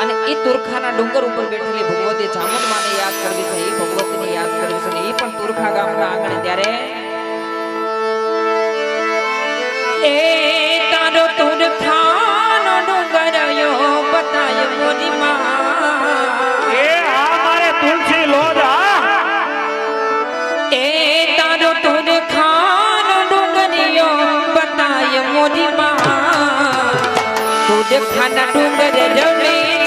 અને એ તુરખાના ડુંગર ઉપર બેઠેલી ભગવતી જામુન માને યાદ કરવી છે એ ભગવતીને યાદ કરવી છે એ પણ તુરખા ગામના આંગણે ત્યારે એ તારો તુરખાનો ડુંગરયો બતાય મોરી માં. એ આ મારે તુલસી એ તારો તુરખાનો ડુંગરયો બતાય મોરી માં. તુરખાના ડુંગર રમે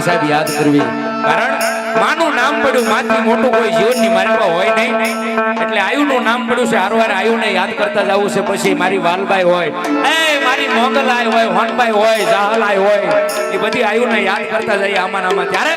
માના સાહેબ યાદ કરવી. કારણ માનું નામ પડ્યું, માથી મોટું કોઈ જીવનની મારી પાસે હોય નહીં. એટલે આયુનું નામ પડ્યું છે, હારવાર હાર આયુને યાદ કરતા જવું છે, પછી મારી વાલભાઈ હોય. એ, મારી મોગલાઈ હોય, હોનભાઈ હોય જાહલાઈ હોય, એ બધી આયુને યાદ કરતા જઈએ આમાં આમાં. ત્યારે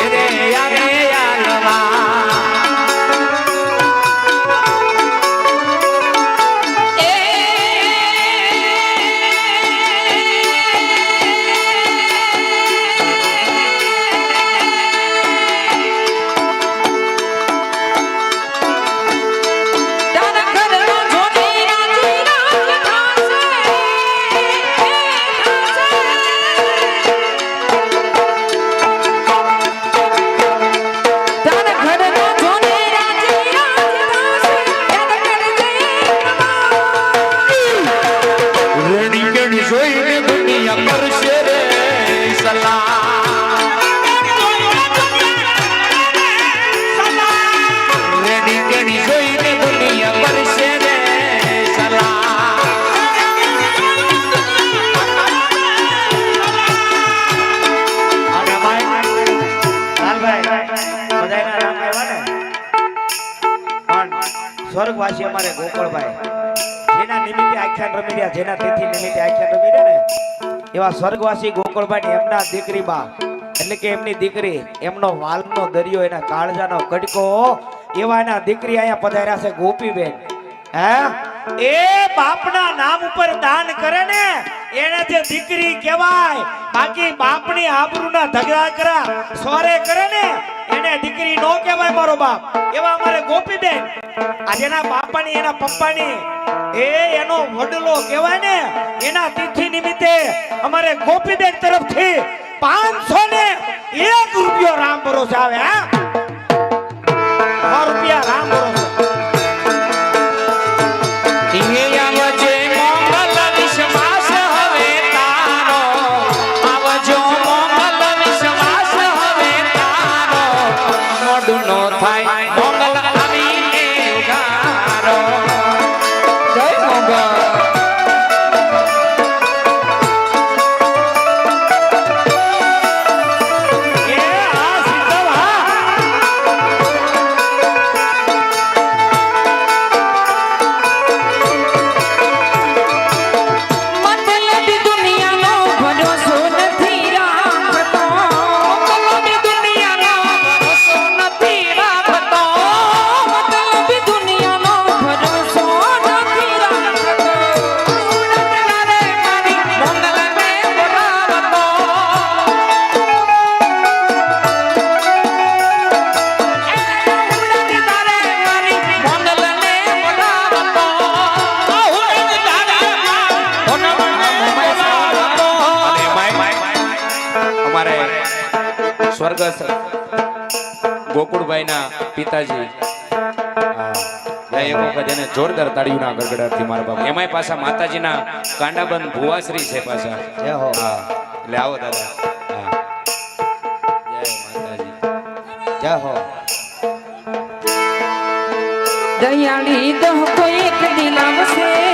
સ્વર્ગવાસી અમારે ગોકળભાઈ. જેના નિમિત્તે આખ્યાન રમી રહ્યા, જેના તિથિ નિમિત્તે આખ્યાન રમી રહ્યા ને, એવા સ્વર્ગવાસી ગોકળભાઈ એમના દીકરી બા, એટલે કે એમની દીકરી, એમનો વાલનો દરિયો, એના કાળજાનો કડકો એવા એના દીકરી અહીંયા પધાર્યા છે ગોપીબેન. હે? એ બાપના નામ ઉપર દાન કરે ને, એને જે દીકરી કહેવાય, બાકી બાપની આબરૂના ધગડા કરા સોરે કરે ને એને દીકરી નો કહેવાય મારો બાપ. એવા અમારે ગોપીબેન, આજે એના બાપાની, એના પપ્પાની, એ એનો વડલો કહેવાય ને, એના તિથિ નિમિત્તે અમારે ગોપીબેન તરફથી પાંચસો ને એક રૂપિયો રામ ભરોસે આવે, હા? રૂપિયા રામ સ્વર્ગસ્થ ગોકુળભાઈના પિતાજી. એક વખત એને જોરદાર તાળીઓના ગડગડાટથી મારા બાપા. એમાંય પાછા માતાજીના કાંડાબંધ ભુવાશ્રી છે પાછા. જય હો. હા એટલે આવો દાદા. હા. જય માતાજી. જય હો. દયાળી દહ કોઈ એક દિલાવશે